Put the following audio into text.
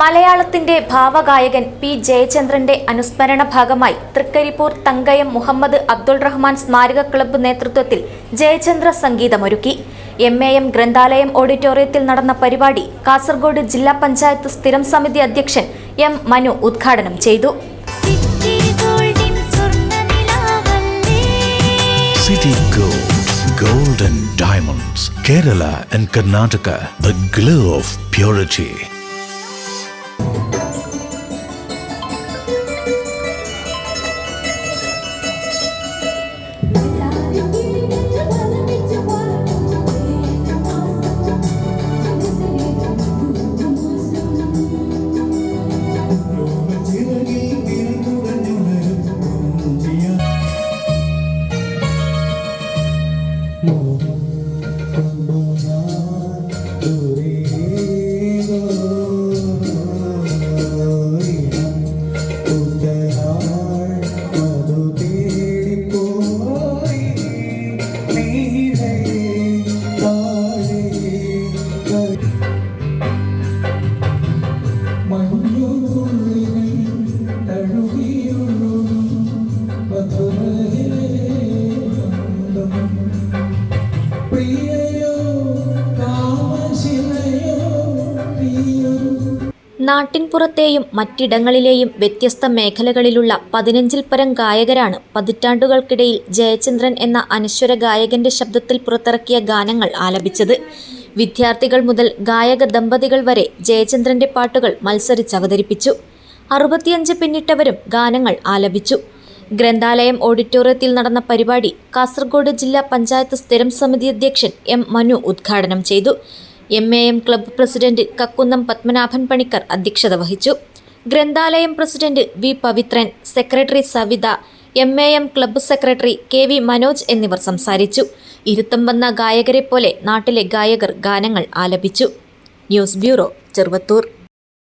മലയാളത്തിന്റെ ഭാവഗായകൻ പി ജയചന്ദ്രന്റെ അനുസ്മരണ ഭാഗമായി തൃക്കരിപ്പൂർ തങ്കയം മുഹമ്മദ് അബ്ദുൾ റഹ്മാൻ സ്മാരക ക്ലബ്ബ് നേതൃത്വത്തിൽ ജയചന്ദ്ര സംഗീതമൊരുക്കി എം എ എം ഗ്രന്ഥാലയം ഓഡിറ്റോറിയത്തിൽ നടന്ന പരിപാടി കാസർഗോഡ് ജില്ലാ പഞ്ചായത്ത് സ്ഥിരം സമിതി അധ്യക്ഷൻ എം മനു ഉദ്ഘാടനം ചെയ്തു. സിറ്റി ഗോൾഡിൻ സ്വർണനിലാവല്ലേ City Gold, Gold and Diamonds, Kerala and Karnataka, the glow of purity. നാട്ടിൻപുറത്തെയും മറ്റിടങ്ങളിലെയും വ്യത്യസ്ത മേഖലകളിലുള്ള പതിനഞ്ചിൽ പരം ഗായകരാണ് പതിറ്റാണ്ടുകൾക്കിടയിൽ ജയചന്ദ്രൻ എന്ന അനശ്വര ഗായകന്റെ ശബ്ദത്തിൽ പുറത്തിറക്കിയ ഗാനങ്ങൾ ആലപിച്ചത്. വിദ്യാർത്ഥികൾ മുതൽ ഗായക ദമ്പതികൾ വരെ ജയചന്ദ്രന്റെ പാട്ടുകൾ മത്സരിച്ച് അവതരിപ്പിച്ചു അറുപത്തിയഞ്ച് പിന്നിട്ടവരും ഗാനങ്ങൾ ആലപിച്ചു. ഗ്രന്ഥാലയം ഓഡിറ്റോറിയത്തിൽ നടന്ന പരിപാടി കാസർഗോഡ് ജില്ലാ പഞ്ചായത്ത് സ്ഥിരം സമിതി അധ്യക്ഷൻ എം മനു ഉദ്ഘാടനം ചെയ്തു. M A M club president Kakkunnam Padmanabhan Panicker അധ്യക്ഷത വഹിച്ചു. ഗ്രന്ഥാലയം president V Pavithran secretary Savitha M A M club secretary K V Manoj എന്നിവർ സംസാരിച്ചു. ഇരുത്തം വന്ന ഗായകരെ പോലെ നാട്ടിലെ ഗായകർ ഗാനങ്ങൾ ആലപിച്ചു. News bureau Cheruvathur.